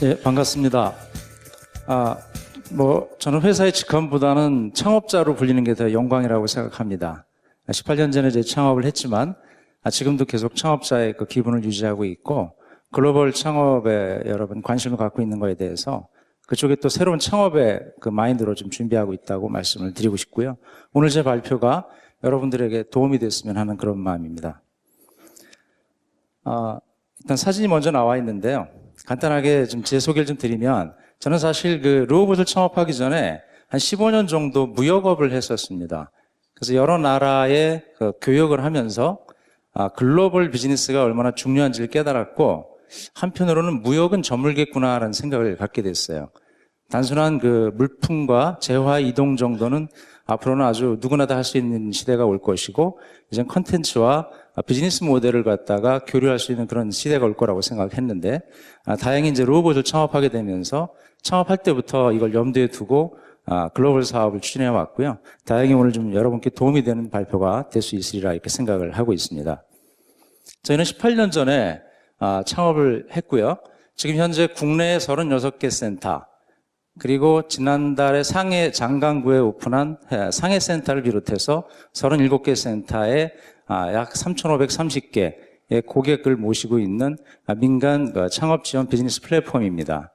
네, 반갑습니다. 아, 뭐 저는 회사의 직함보다는 창업자로 불리는 게 더 영광이라고 생각합니다. 18년 전에 제 창업을 했지만 아, 지금도 계속 창업자의 그 기분을 유지하고 있고 글로벌 창업에 여러분 관심을 갖고 있는 거에 대해서 그쪽에 또 새로운 창업의 그 마인드로 좀 준비하고 있다고 말씀을 드리고 싶고요. 오늘 제 발표가 여러분들에게 도움이 됐으면 하는 그런 마음입니다. 아, 일단 사진이 먼저 나와 있는데요. 간단하게 좀 제 소개를 좀 드리면 저는 사실 그 로봇을 창업하기 전에 한 15년 정도 무역업을 했었습니다. 그래서 여러 나라의 그 교역을 하면서 아, 글로벌 비즈니스가 얼마나 중요한지를 깨달았고 한편으로는 무역은 저물겠구나라는 생각을 갖게 됐어요. 단순한 그 물품과 재화 이동 정도는 앞으로는 아주 누구나 다 할 수 있는 시대가 올 것이고 이제 컨텐츠와 비즈니스 모델을 갖다가 교류할 수 있는 그런 시대가 올 거라고 생각했는데 아, 다행히 이제 로봇을 창업하게 되면서 창업할 때부터 이걸 염두에 두고 아, 글로벌 사업을 추진해 왔고요. 다행히 오늘 좀 여러분께 도움이 되는 발표가 될 수 있으리라 이렇게 생각을 하고 있습니다. 저희는 18년 전에 아, 창업을 했고요. 지금 현재 국내에 36개 센터, 그리고 지난달에 상해 장강구에 오픈한 상해 센터를 비롯해서 37개 센터에 아, 약 3,530개의 고객을 모시고 있는 아, 민간 그 창업 지원 비즈니스 플랫폼입니다.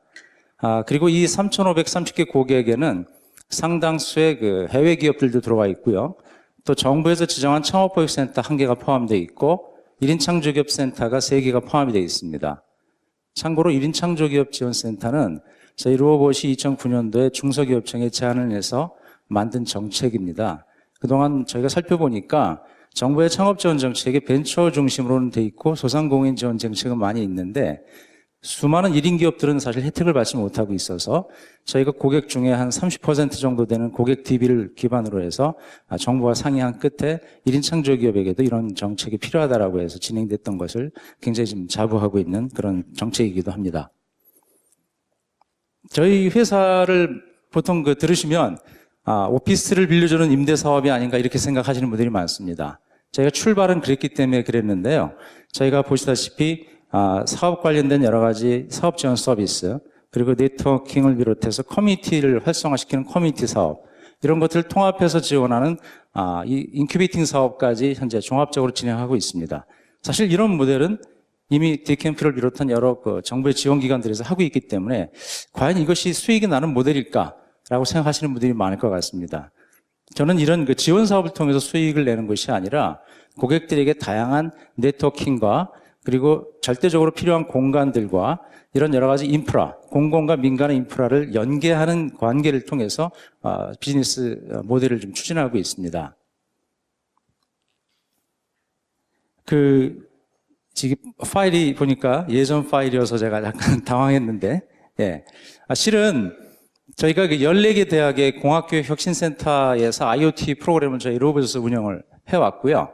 아, 그리고 이 3,530개 고객에는 상당수의 그 해외 기업들도 들어와 있고요. 또 정부에서 지정한 창업보육센터 한 개가 포함되어 있고 1인 창조기업센터가 3개가 포함이 되어 있습니다. 참고로 1인 창조기업 지원센터는 저희 로봇이 2009년도에 중소기업청에 제안을 해서 만든 정책입니다. 그동안 저희가 살펴보니까 정부의 창업 지원 정책이 벤처 중심으로는 돼 있고 소상공인 지원 정책은 많이 있는데 수많은 1인 기업들은 사실 혜택을 받지 못하고 있어서 저희가 고객 중에 한 30% 정도 되는 고객 DB를 기반으로 해서 아, 정부와 상의한 끝에 1인 창조기업에게도 이런 정책이 필요하다라고 해서 진행됐던 것을 굉장히 좀 자부하고 있는 그런 정책이기도 합니다. 저희 회사를 보통 그 들으시면 아, 오피스를 빌려주는 임대 사업이 아닌가 이렇게 생각하시는 분들이 많습니다. 저희가 출발은 그랬기 때문에 그랬는데요. 저희가 보시다시피 아, 사업 관련된 여러 가지 사업 지원 서비스 그리고 네트워킹을 비롯해서 커뮤니티를 활성화시키는 커뮤니티 사업 이런 것들을 통합해서 지원하는 아, 이 인큐베이팅 사업까지 현재 종합적으로 진행하고 있습니다. 사실 이런 모델은 이미 디캠프를 비롯한 여러 그 정부의 지원기관들에서 하고 있기 때문에 과연 이것이 수익이 나는 모델일까라고 생각하시는 분들이 많을 것 같습니다. 저는 이런 그 지원 사업을 통해서 수익을 내는 것이 아니라 고객들에게 다양한 네트워킹과 그리고 절대적으로 필요한 공간들과 이런 여러 가지 인프라, 공공과 민간의 인프라를 연계하는 관계를 통해서 아, 비즈니스 모델을 좀 추진하고 있습니다. 그 지금 파일이 보니까 예전 파일이어서 제가 약간 당황했는데, 예. 아, 실은 저희가 그 14개 대학의 공학교육 혁신센터에서 IoT 프로그램을 저희 로봇에서 운영을 해왔고요.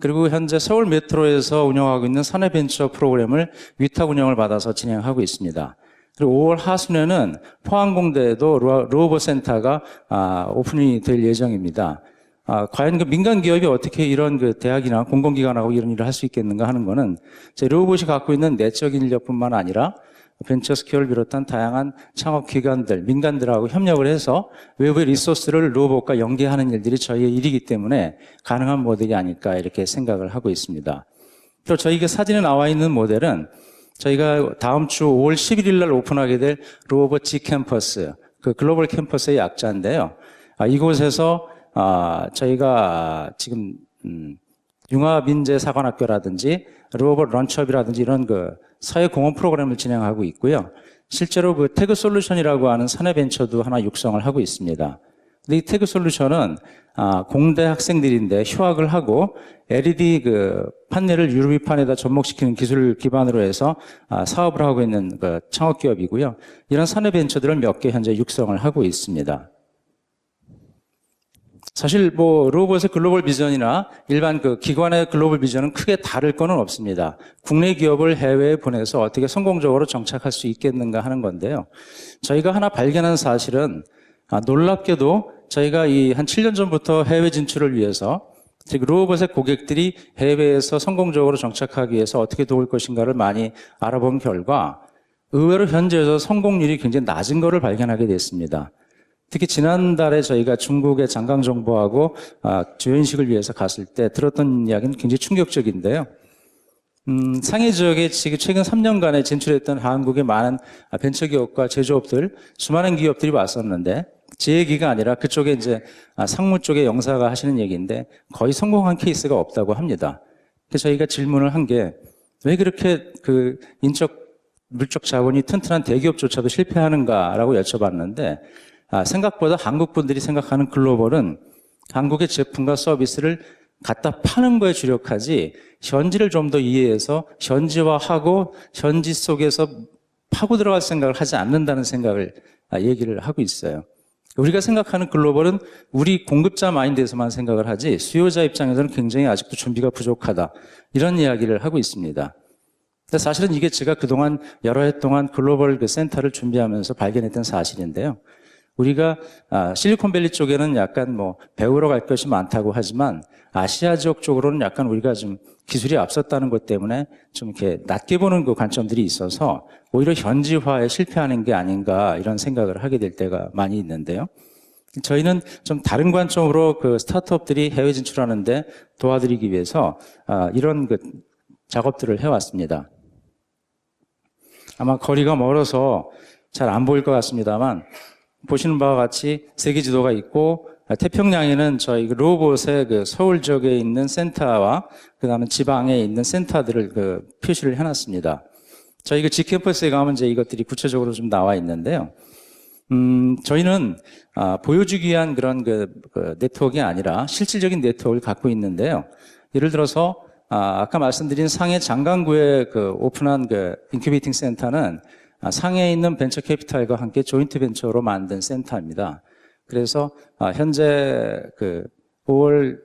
그리고 현재 서울 메트로에서 운영하고 있는 사내벤처 프로그램을 위탁 운영을 받아서 진행하고 있습니다. 그리고 5월 하순에는 포항공대에도 로- 로봇 센터가 아, 오픈이 될 예정입니다. 아, 과연 그 민간 기업이 어떻게 이런 그 대학이나 공공기관하고 이런 일을 할 수 있겠는가 하는 거는 제 로봇이 갖고 있는 내적인 인력뿐만 아니라 벤처 스퀘어를 비롯한 다양한 창업 기관들, 민간들하고 협력을 해서 외부의 리소스를 로봇과 연계하는 일들이 저희의 일이기 때문에 가능한 모델이 아닐까 이렇게 생각을 하고 있습니다. 또 저희가 사진에 나와 있는 모델은 저희가 다음 주 5월 11일 날 오픈하게 될 로봇 G 캠퍼스, 그 글로벌 캠퍼스의 약자인데요. 아, 이곳에서 아, 저희가 지금 음, 융합인재사관학교라든지 로봇 런처업이라든지 이런 그 사회공헌 프로그램을 진행하고 있고요. 실제로 그 태그 솔루션이라고 하는 사내벤처도 하나 육성을 하고 있습니다. 근데 이 태그 솔루션은 아, 공대 학생들인데 휴학을 하고 LED 그 판넬을 유리판에다 접목시키는 기술을 기반으로 해서 아, 사업을 하고 있는 그 창업 기업이고요. 이런 사내 벤처들을 몇 개 현재 육성을 하고 있습니다. 사실 뭐 로봇의 글로벌 비전이나 일반 그 기관의 글로벌 비전은 크게 다를 거는 없습니다. 국내 기업을 해외에 보내서 어떻게 성공적으로 정착할 수 있겠는가 하는 건데요. 저희가 하나 발견한 사실은 아, 놀랍게도 저희가 이 한 7년 전부터 해외 진출을 위해서 즉 로봇의 고객들이 해외에서 성공적으로 정착하기 위해서 어떻게 도울 것인가를 많이 알아본 결과 의외로 현지에서 성공률이 굉장히 낮은 것을 발견하게 됐습니다. 특히 지난달에 저희가 중국의 장강 정보하고 아, 조연식을 위해서 갔을 때 들었던 이야기는 굉장히 충격적인데요. 음, 상해 지역에 지금 최근 3년간에 진출했던 한국의 많은 아, 벤처기업과 제조업들, 수많은 기업들이 왔었는데, 제 얘기가 아니라 그쪽에 이제 아, 상무 쪽의 영사가 하시는 얘기인데, 거의 성공한 케이스가 없다고 합니다. 그래서 저희가 질문을 한 게, 왜 그렇게 그 인적, 물적 자본이 튼튼한 대기업조차도 실패하는가라고 여쭤봤는데, 아, 생각보다 한국 분들이 생각하는 글로벌은 한국의 제품과 서비스를 갖다 파는 거에 주력하지 현지를 좀 더 이해해서 현지화하고 현지 속에서 파고 들어갈 생각을 하지 않는다는 생각을 아, 얘기를 하고 있어요. 우리가 생각하는 글로벌은 우리 공급자 마인드에서만 생각을 하지 수요자 입장에서는 굉장히 아직도 준비가 부족하다. 이런 이야기를 하고 있습니다. 근데 사실은 이게 제가 그동안 여러 해 동안 글로벌 그 센터를 준비하면서 발견했던 사실인데요. 우리가 아, 실리콘밸리 쪽에는 약간 뭐 배우러 갈 것이 많다고 하지만 아시아 지역 쪽으로는 약간 우리가 좀 기술이 앞섰다는 것 때문에 좀 이렇게 낮게 보는 그 관점들이 있어서 오히려 현지화에 실패하는 게 아닌가 이런 생각을 하게 될 때가 많이 있는데요. 저희는 좀 다른 관점으로 그 스타트업들이 해외 진출하는데 도와드리기 위해서 아, 이런 그 작업들을 해왔습니다. 아마 거리가 멀어서 잘 안 보일 것 같습니다만 보시는 바와 같이 세계 지도가 있고 태평양에는 저희 그 로봇의 그 서울 지역에 있는 센터와 그 다음에 지방에 있는 센터들을 그 표시를 해놨습니다. 저희 그 G캠퍼스에 가면 이제 이것들이 구체적으로 좀 나와 있는데요. 음, 저희는 아, 보여주기 위한 그런 그, 그 네트워크가 아니라 실질적인 네트워크를 갖고 있는데요. 예를 들어서 아, 아까 말씀드린 상해 장강구에 그 오픈한 그 인큐베이팅 센터는 아, 상해에 있는 벤처 캐피탈과 함께 조인트 벤처로 만든 센터입니다. 그래서 아, 현재 그 5월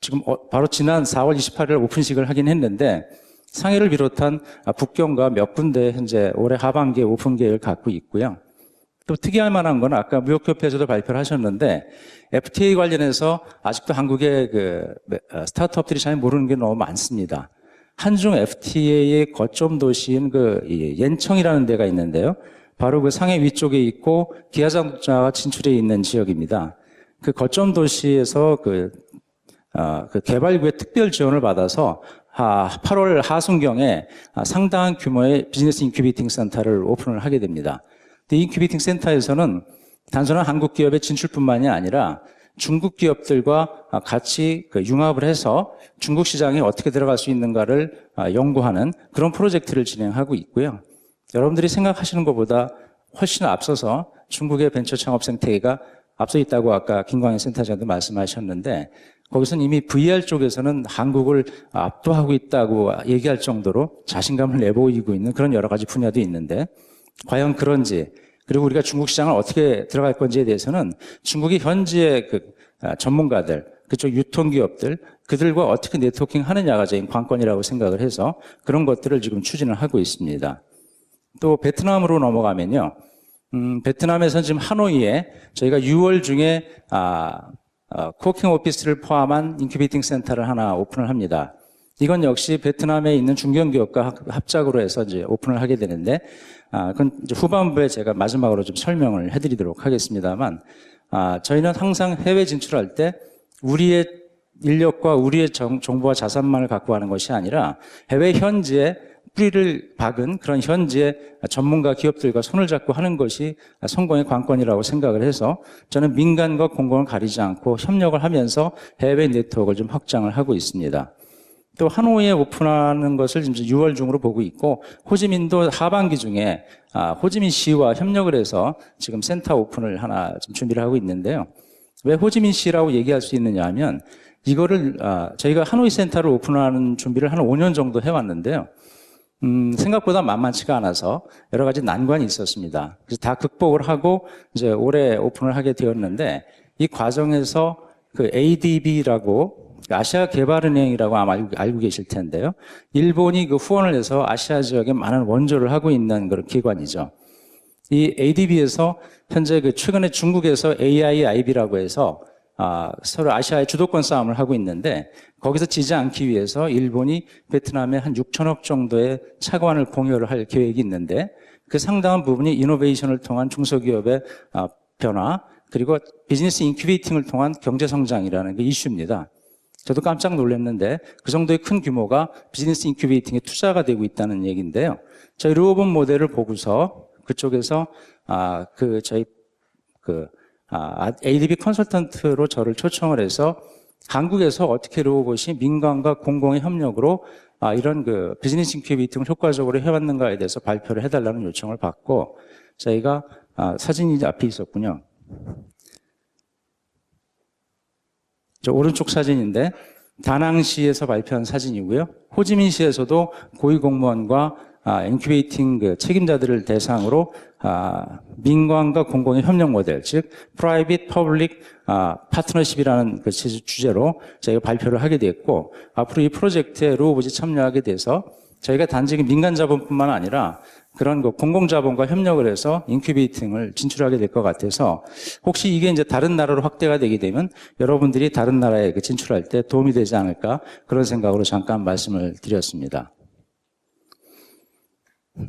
지금 어, 바로 지난 4월 28일 오픈식을 하긴 했는데 상해를 비롯한 아, 북경과 몇 군데 현재 올해 하반기에 오픈 계획을 갖고 있고요. 또 특이할 만한 건 아까 무역협회에서도 발표를 하셨는데 FTA 관련해서 아직도 한국의 그 어, 스타트업들이 잘 모르는 게 너무 많습니다. 한중 FTA의 거점 도시인 그 옌청이라는 데가 있는데요. 바로 그 상해 위쪽에 있고 기아자동차가 진출해 있는 지역입니다. 그 거점 도시에서 그, 어, 그 개발구의 특별 지원을 받아서 8월 하순경에 상당한 규모의 비즈니스 인큐베이팅 센터를 오픈을 하게 됩니다. 이 인큐베이팅 센터에서는 단순한 한국 기업의 진출뿐만이 아니라 중국 기업들과 같이 그 융합을 해서 중국 시장에 어떻게 들어갈 수 있는가를 연구하는 그런 프로젝트를 진행하고 있고요. 여러분들이 생각하시는 것보다 훨씬 앞서서 중국의 벤처 창업 생태계가 앞서 있다고 아까 김광현 센터장도 말씀하셨는데 거기서는 이미 VR 쪽에서는 한국을 압도하고 있다고 얘기할 정도로 자신감을 내보이고 있는 그런 여러 가지 분야도 있는데 과연 그런지 그리고 우리가 중국 시장을 어떻게 들어갈 건지에 대해서는 중국이 현지의 그 전문가들 그쪽 유통기업들 그들과 어떻게 네트워킹 하느냐가 저희 관건이라고 생각을 해서 그런 것들을 지금 추진을 하고 있습니다. 또 베트남으로 넘어가면요. 음, 베트남에서는 지금 하노이에 저희가 6월 중에 아, 아, 코킹 오피스를 포함한 인큐베이팅 센터를 하나 오픈을 합니다. 이건 역시 베트남에 있는 중견기업과 합작으로 해서 이제 오픈을 하게 되는데, 아, 그건 후반부에 제가 마지막으로 좀 설명을 해드리도록 하겠습니다만, 아, 저희는 항상 해외 진출할 때 우리의 인력과 우리의 정, 정보와 자산만을 갖고 가는 것이 아니라 해외 현지에 뿌리를 박은 그런 현지의 전문가 기업들과 손을 잡고 하는 것이 성공의 관건이라고 생각을 해서 저는 민간과 공공을 가리지 않고 협력을 하면서 해외 네트워크를 좀 확장을 하고 있습니다. 또 하노이에 오픈하는 것을 지금 6월 중으로 보고 있고 호지민도 하반기 중에 아, 호지민 시와 협력을 해서 지금 센터 오픈을 하나 좀 준비를 하고 있는데요. 왜 호지민 시라고 얘기할 수 있느냐 하면 이거를 아, 저희가 하노이 센터를 오픈하는 준비를 한 5년 정도 해왔는데요. 음, 생각보다 만만치가 않아서 여러 가지 난관이 있었습니다. 그래서 다 극복을 하고 이제 올해 오픈을 하게 되었는데 이 과정에서 그 ADB라고 아시아 개발은행이라고 아마 알고, 계실 텐데요. 일본이 그 후원을 해서 아시아 지역에 많은 원조를 하고 있는 그런 기관이죠. 이 ADB에서 현재 그 최근에 중국에서 AIIB라고 해서 아, 서로 아시아의 주도권 싸움을 하고 있는데 거기서 지지 않기 위해서 일본이 베트남에 한 6천억 정도의 차관을 공유를 할 계획이 있는데 그 상당한 부분이 이노베이션을 통한 중소기업의 아, 변화 그리고 비즈니스 인큐베이팅을 통한 경제 성장이라는 게 이슈입니다. 저도 깜짝 놀랐는데 그 정도의 큰 규모가 비즈니스 인큐베이팅에 투자가 되고 있다는 얘기인데요. 저희 루어본 모델을 보고서 그쪽에서 아 그 저희 그 아, ADB 컨설턴트로 저를 초청을 해서 한국에서 어떻게 로봇이 민간과 공공의 협력으로 아, 이런 그 비즈니스 인큐베이팅을 효과적으로 해왔는가에 대해서 발표를 해달라는 요청을 받고 저희가 아, 사진이 앞에 있었군요. 저 오른쪽 사진인데 다낭시에서 발표한 사진이고요. 호지민시에서도 고위공무원과 아, 인큐베이팅 그 책임자들을 대상으로 아, 민관과 공공의 협력 모델, 즉 프라이빗 퍼블릭 아, 파트너십이라는 그 주- 주제로 저희가 발표를 하게 됐고 앞으로 이 프로젝트에 로봇이 참여하게 돼서 저희가 단지 그 민간 자본뿐만 아니라 그런 그 공공 자본과 협력을 해서 인큐베이팅을 진출하게 될 것 같아서 혹시 이게 이제 다른 나라로 확대가 되게 되면 여러분들이 다른 나라에 그 진출할 때 도움이 되지 않을까 그런 생각으로 잠깐 말씀을 드렸습니다.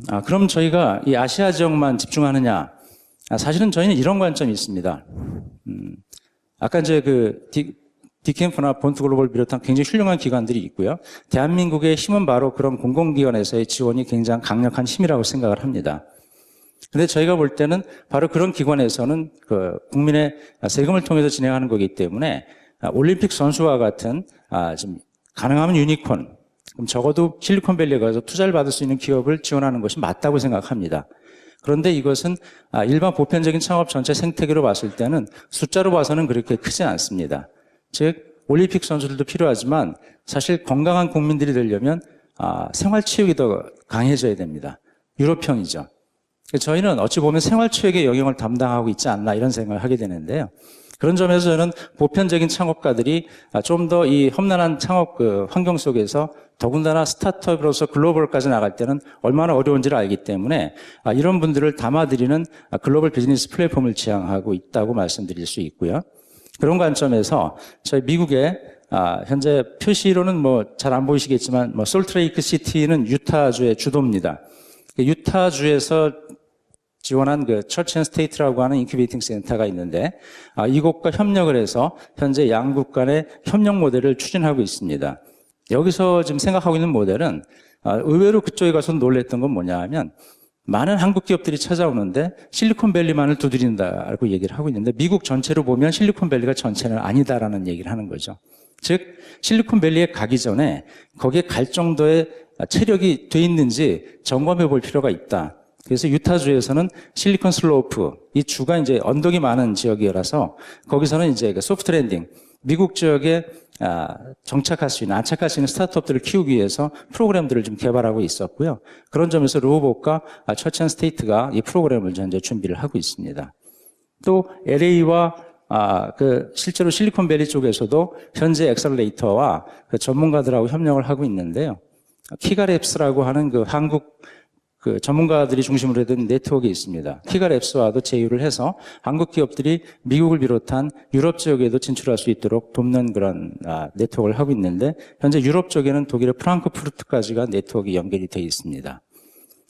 아, 그럼 저희가 이 아시아 지역만 집중하느냐? 아, 사실은 저희는 이런 관점이 있습니다. 음, 아까 이제 그 디, 디캠프나 본투글로벌 비롯한 굉장히 훌륭한 기관들이 있고요. 대한민국의 힘은 바로 그런 공공기관에서의 지원이 굉장히 강력한 힘이라고 생각을 합니다. 근데 저희가 볼 때는 바로 그런 기관에서는 그 국민의 세금을 통해서 진행하는 거기 때문에 아, 올림픽 선수와 같은 아, 좀 가능하면 유니콘, 그럼 적어도 실리콘밸리에 가서 투자를 받을 수 있는 기업을 지원하는 것이 맞다고 생각합니다. 그런데 이것은 아, 일반 보편적인 창업 전체 생태계로 봤을 때는 숫자로 봐서는 그렇게 크지 않습니다. 즉 올림픽 선수들도 필요하지만 사실 건강한 국민들이 되려면 아, 생활체육이 더 강해져야 됩니다. 유럽형이죠. 저희는 어찌 보면 생활체육의 영역을 담당하고 있지 않나 이런 생각을 하게 되는데요. 그런 점에서 저는 보편적인 창업가들이 아, 좀더 이 험난한 창업 그 환경 속에서 더군다나 스타트업으로서 글로벌까지 나갈 때는 얼마나 어려운지를 알기 때문에 아, 이런 분들을 담아드리는 아, 글로벌 비즈니스 플랫폼을 지향하고 있다고 말씀드릴 수 있고요. 그런 관점에서 저희 미국의 아, 현재 표시로는 뭐 잘 안 보이시겠지만 뭐 솔트레이크 시티는 유타주의 주도입니다. 유타주에서 지원한 그앤 스테이트라고 하는 인큐베이팅 센터가 있는데 아, 이곳과 협력을 해서 현재 양국 간의 협력 모델을 추진하고 있습니다. 여기서 지금 생각하고 있는 모델은 아, 의외로 그쪽에 가서 놀랬던 건 뭐냐 하면 많은 한국 기업들이 찾아오는데 실리콘밸리만을 두드린다고 얘기를 하고 있는데 미국 전체로 보면 실리콘밸리가 전체는 아니다라는 얘기를 하는 거죠. 즉 실리콘밸리에 가기 전에 거기에 갈 정도의 체력이 돼 있는지 점검해 볼 필요가 있다. 그래서 유타주에서는 실리콘 슬로프 이 주가 이제 언덕이 많은 지역이라서 거기서는 이제 그 소프트 랜딩 미국 지역에 아, 정착할 수 있는 안착할 수 있는 스타트업들을 키우기 위해서 프로그램들을 좀 개발하고 있었고요. 그런 점에서 로봇과 처치한 스테이트가 이 프로그램을 현재 준비를 하고 있습니다. 또 LA와 아, 그 실제로 실리콘밸리 쪽에서도 현재 엑셀레이터와 그 전문가들하고 협력을 하고 있는데요. 키가랩스라고 하는 그 한국 그 전문가들이 중심으로 된 네트워크가 있습니다. 키가랩스와도 제휴를 해서 한국 기업들이 미국을 비롯한 유럽 지역에도 진출할 수 있도록 돕는 그런 아, 네트워크를 하고 있는데 현재 유럽 쪽에는 독일의 프랑크푸르트까지가 네트워크가 연결이 되어 있습니다.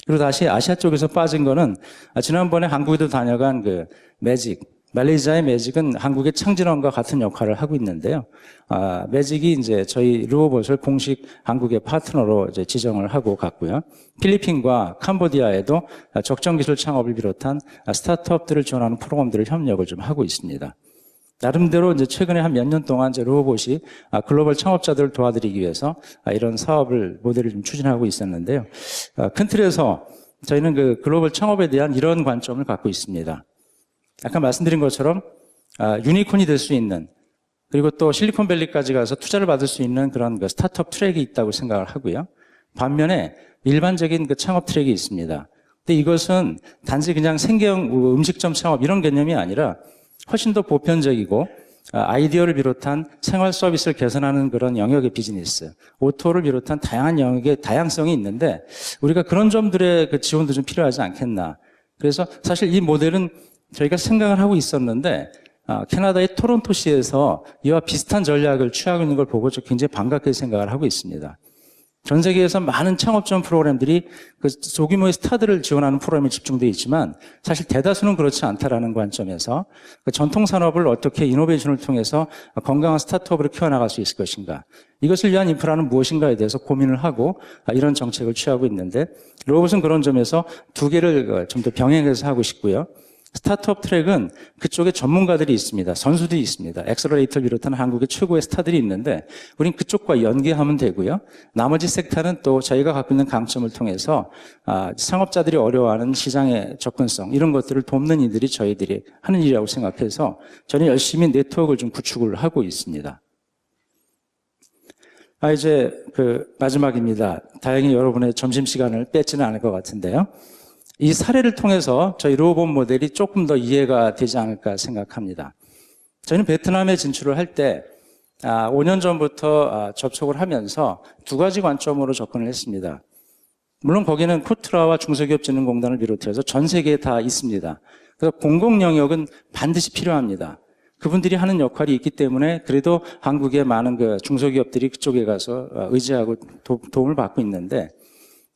그리고 다시 아시아 쪽에서 빠진 거는 아, 지난번에 한국에도 다녀간 그 매직 말레이시아의 매직은 한국의 창진원과 같은 역할을 하고 있는데요. 아, 매직이 이제 저희 루어봇을 공식 한국의 파트너로 이제 지정을 하고 갔고요. 필리핀과 캄보디아에도 적정 기술 창업을 비롯한 스타트업들을 지원하는 프로그램들을 협력을 좀 하고 있습니다. 나름대로 이제 최근에 한 몇 년 동안 이제 로봇이 아, 글로벌 창업자들을 도와드리기 위해서 아, 이런 사업을 모델을 좀 추진하고 있었는데요. 아, 큰 틀에서 저희는 그 글로벌 창업에 대한 이런 관점을 갖고 있습니다. 아까 말씀드린 것처럼 아, 유니콘이 될 수 있는 그리고 또 실리콘밸리까지 가서 투자를 받을 수 있는 그런 그 스타트업 트랙이 있다고 생각을 하고요. 반면에 일반적인 그 창업 트랙이 있습니다. 근데 이것은 단지 그냥 생계형 음식점 창업 이런 개념이 아니라 훨씬 더 보편적이고 아, 아이디어를 비롯한 생활 서비스를 개선하는 그런 영역의 비즈니스, 오토를 비롯한 다양한 영역의 다양성이 있는데 우리가 그런 점들의 그 지원도 좀 필요하지 않겠나. 그래서 사실 이 모델은 저희가 생각을 하고 있었는데 아, 캐나다의 토론토시에서 이와 비슷한 전략을 취하고 있는 걸 보고 저 굉장히 반갑게 생각을 하고 있습니다. 전 세계에서 많은 창업 지원 프로그램들이 그 소규모의 스타들을 지원하는 프로그램에 집중되어 있지만 사실 대다수는 그렇지 않다라는 관점에서 그 전통 산업을 어떻게 이노베이션을 통해서 건강한 스타트업으로 키워나갈 수 있을 것인가. 이것을 위한 인프라는 무엇인가에 대해서 고민을 하고 아, 이런 정책을 취하고 있는데 로봇은 그런 점에서 두 개를 좀 더 병행해서 하고 싶고요. 스타트업 트랙은 그쪽에 전문가들이 있습니다. 선수들이 있습니다. 엑셀러레이터를 비롯한 한국의 최고의 스타들이 있는데 우린 그쪽과 연계하면 되고요. 나머지 섹터는 또 저희가 갖고 있는 강점을 통해서 아, 상업자들이 어려워하는 시장의 접근성 이런 것들을 돕는 이들이 저희들이 하는 일이라고 생각해서 저는 열심히 네트워크를 좀 구축을 하고 있습니다. 아, 이제 그 마지막입니다. 다행히 여러분의 점심시간을 뺏지는 않을 것 같은데요. 이 사례를 통해서 저희 로봇 모델이 조금 더 이해가 되지 않을까 생각합니다. 저희는 베트남에 진출을 할 때, 아, 5년 전부터 아, 접촉을 하면서 두 가지 관점으로 접근을 했습니다. 물론 거기는 코트라와 중소기업진흥공단을 비롯해서 전 세계에 다 있습니다. 그래서 공공 영역은 반드시 필요합니다. 그분들이 하는 역할이 있기 때문에 그래도 한국의 많은 그 중소기업들이 그쪽에 가서 어, 의지하고 도, 도움을 받고 있는데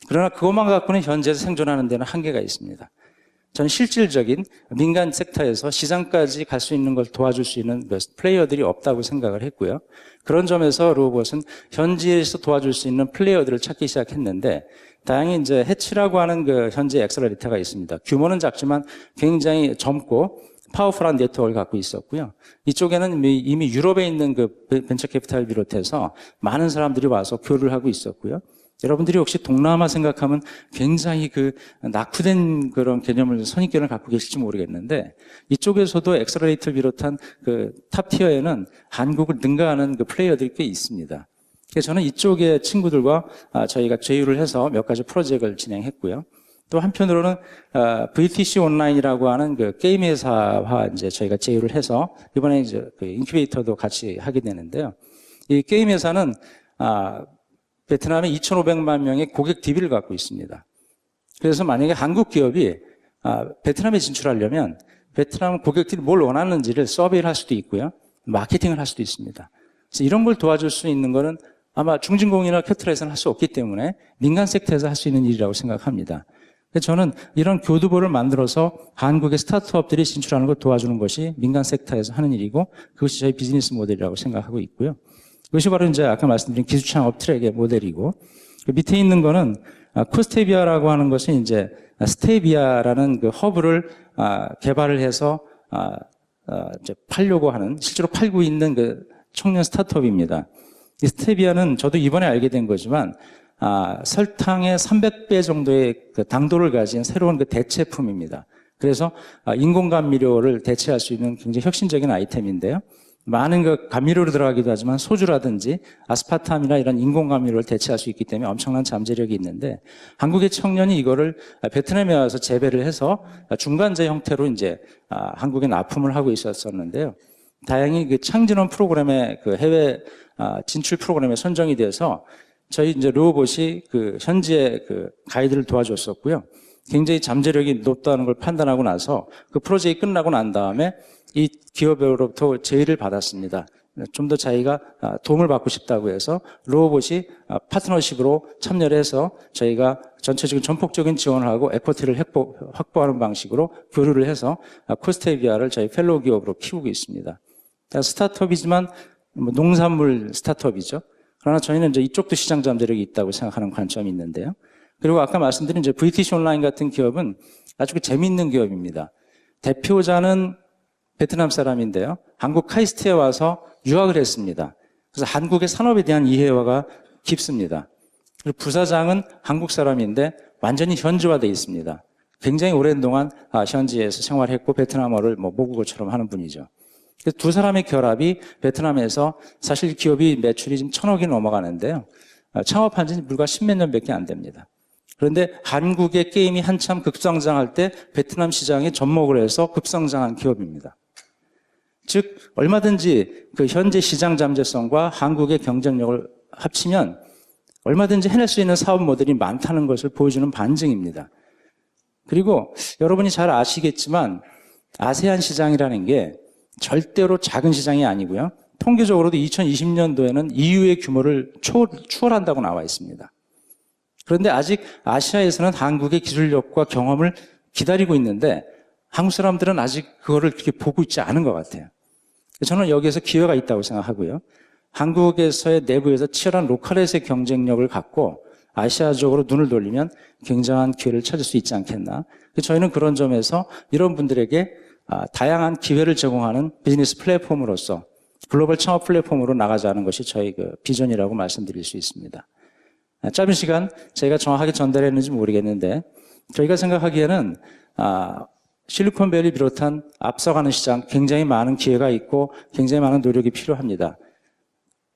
그러나 그것만 갖고는 현재에서 생존하는 데는 한계가 있습니다. 저는 실질적인 민간 섹터에서 시장까지 갈 수 있는 걸 도와줄 수 있는 플레이어들이 없다고 생각을 했고요. 그런 점에서 로봇은 현지에서 도와줄 수 있는 플레이어들을 찾기 시작했는데 다행히 이제 해치라고 하는 그 현재 엑셀러리터가 있습니다. 규모는 작지만 굉장히 젊고 파워풀한 네트워크를 갖고 있었고요. 이쪽에는 이미 유럽에 있는 그 벤처 캐피탈을 비롯해서 많은 사람들이 와서 교류를 하고 있었고요. 여러분들이 혹시 동남아 생각하면 굉장히 그 낙후된 그런 개념을 선입견을 갖고 계실지 모르겠는데 이쪽에서도 엑셀러레이터를 비롯한 그 탑티어에는 한국을 능가하는 그 플레이어들이 꽤 있습니다. 그래서 저는 이쪽의 친구들과 아, 저희가 제휴를 해서 몇 가지 프로젝트를 진행했고요. 또 한편으로는 어, VTC 온라인이라고 하는 그 게임 회사와 이제 저희가 제휴를 해서 이번에 이제 그 인큐베이터도 같이 하게 되는데요. 이 게임 회사는 아, 베트남에 2,500만 명의 고객 DB를 갖고 있습니다. 그래서 만약에 한국 기업이 아, 베트남에 진출하려면 베트남 고객들이 뭘 원하는지를 서베이를 할 수도 있고요. 마케팅을 할 수도 있습니다. 그래서 이런 걸 도와줄 수 있는 거는 아마 중진공이나 캐틀에서는 할 수 없기 때문에 민간 섹터에서 할 수 있는 일이라고 생각합니다. 저는 이런 교두보를 만들어서 한국의 스타트업들이 진출하는 걸 도와주는 것이 민간 섹터에서 하는 일이고 그것이 저희 비즈니스 모델이라고 생각하고 있고요. 그것이 바로 이제 아까 말씀드린 기술창업 트랙의 모델이고 그 밑에 있는 거는 아, 코스테비아라고 하는 것이 이제 스테비아라는 그 허브를 아, 개발을 해서 아, 이제 팔려고 하는 실제로 팔고 있는 그 청년 스타트업입니다. 이 스테비아는 저도 이번에 알게 된 거지만 아, 설탕의 300배 정도의 그 당도를 가진 새로운 그 대체품입니다. 그래서 아, 인공 감미료를 대체할 수 있는 굉장히 혁신적인 아이템인데요. 많은 그 감미료로 들어가기도 하지만 소주라든지 아스파탐이나 이런 인공 감미료를 대체할 수 있기 때문에 엄청난 잠재력이 있는데 한국의 청년이 이거를 베트남에 와서 재배를 해서 중간재 형태로 이제 아, 한국에 납품을 하고 있었었는데요. 다행히 그 창진원 프로그램의 그 해외 아, 진출 프로그램에 선정이 돼서 저희 이제 로봇이 그 현지의 그 가이드를 도와줬었고요. 굉장히 잠재력이 높다는 걸 판단하고 나서 그 프로젝트 끝나고 난 다음에 이 기업으로부터 제의를 받았습니다. 좀 더 자기가 아, 도움을 받고 싶다고 해서 로봇이 아, 파트너십으로 참여를 해서 저희가 전체적인 전폭적인 지원을 하고 에코티를 확보하는 방식으로 교류를 해서 아, 코스테비아를 저희 펠로우 기업으로 키우고 있습니다. 스타트업이지만 뭐 농산물 스타트업이죠. 그러나 저희는 이제 이쪽도 시장 잠재력이 있다고 생각하는 관점이 있는데요. 그리고 아까 말씀드린 이제 VTC 온라인 같은 기업은 아주 그 재미있는 기업입니다. 대표자는 베트남 사람인데요. 한국 카이스트에 와서 유학을 했습니다. 그래서 한국의 산업에 대한 이해화가 깊습니다. 그리고 부사장은 한국 사람인데 완전히 현지화되어 있습니다. 굉장히 오랜 동안 아, 현지에서 생활했고 베트남어를 뭐 모국어처럼 하는 분이죠. 두 사람의 결합이 베트남에서 사실 기업이 매출이 지금 천억이 넘어가는데요. 아, 창업한 지 불과 십몇 년밖에 안 됩니다. 그런데 한국의 게임이 한참 급성장할 때 베트남 시장에 접목을 해서 급성장한 기업입니다. 즉 얼마든지 그 현재 시장 잠재성과 한국의 경쟁력을 합치면 얼마든지 해낼 수 있는 사업 모델이 많다는 것을 보여주는 반증입니다. 그리고 여러분이 잘 아시겠지만 아세안 시장이라는 게 절대로 작은 시장이 아니고요. 통계적으로도 2020년도에는 EU의 규모를 초, 추월한다고 나와 있습니다. 그런데 아직 아시아에서는 한국의 기술력과 경험을 기다리고 있는데 한국 사람들은 아직 그거를 그렇게 보고 있지 않은 것 같아요. 저는 여기에서 기회가 있다고 생각하고요. 한국에서의 내부에서 치열한 로컬에서의 경쟁력을 갖고 아시아적으로 눈을 돌리면 굉장한 기회를 찾을 수 있지 않겠나. 저희는 그런 점에서 이런 분들에게 아, 다양한 기회를 제공하는 비즈니스 플랫폼으로서 글로벌 창업 플랫폼으로 나가자는 것이 저희 그 비전이라고 말씀드릴 수 있습니다. 아, 짧은 시간 제가 정확하게 전달했는지 모르겠는데 저희가 생각하기에는 아, 실리콘밸리 비롯한 앞서가는 시장 굉장히 많은 기회가 있고 굉장히 많은 노력이 필요합니다.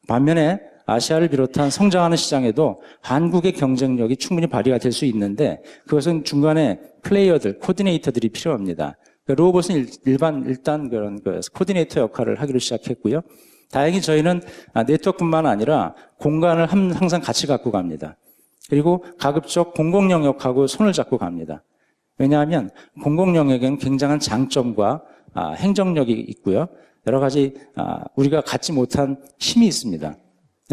반면에 아시아를 비롯한 성장하는 시장에도 한국의 경쟁력이 충분히 발휘가 될 수 있는데 그것은 중간에 플레이어들, 코디네이터들이 필요합니다. 그 로봇은 일- 일반 일단 그런 그 코디네이터 역할을 하기로 시작했고요. 다행히 저희는 아, 네트워크뿐만 아니라 공간을 함- 항상 같이 갖고 갑니다. 그리고 가급적 공공 영역하고 손을 잡고 갑니다. 왜냐하면 공공 영역에는 굉장한 장점과 아, 행정력이 있고요. 여러 가지 아, 우리가 갖지 못한 힘이 있습니다.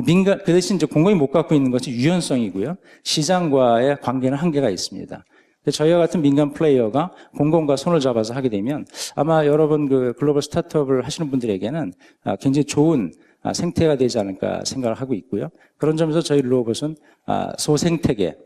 민간 그 대신 이제 공공이 못 갖고 있는 것이 유연성이고요. 시장과의 관계는 한계가 있습니다. 근데 저희와 같은 민간 플레이어가 공공과 손을 잡아서 하게 되면 아마 여러분 그 글로벌 스타트업을 하시는 분들에게는 아, 굉장히 좋은 아, 생태가 되지 않을까 생각을 하고 있고요. 그런 점에서 저희 로봇은 아, 소생태계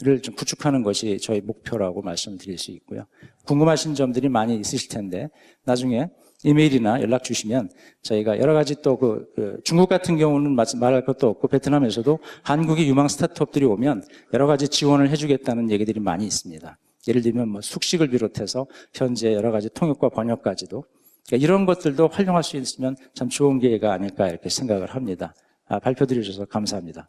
를 좀 구축하는 것이 저희 목표라고 말씀을 드릴 수 있고요. 궁금하신 점들이 많이 있으실 텐데 나중에 이메일이나 연락 주시면 저희가 여러 가지 또 그 중국 같은 경우는 마- 말할 것도 없고 베트남에서도 한국의 유망 스타트업들이 오면 여러 가지 지원을 해주겠다는 얘기들이 많이 있습니다. 예를 들면 뭐 숙식을 비롯해서 현재 여러 가지 통역과 번역까지도 그러니까 이런 것들도 활용할 수 있으면 참 좋은 기회가 아닐까 이렇게 생각을 합니다. 아, 발표 드려주셔서 감사합니다.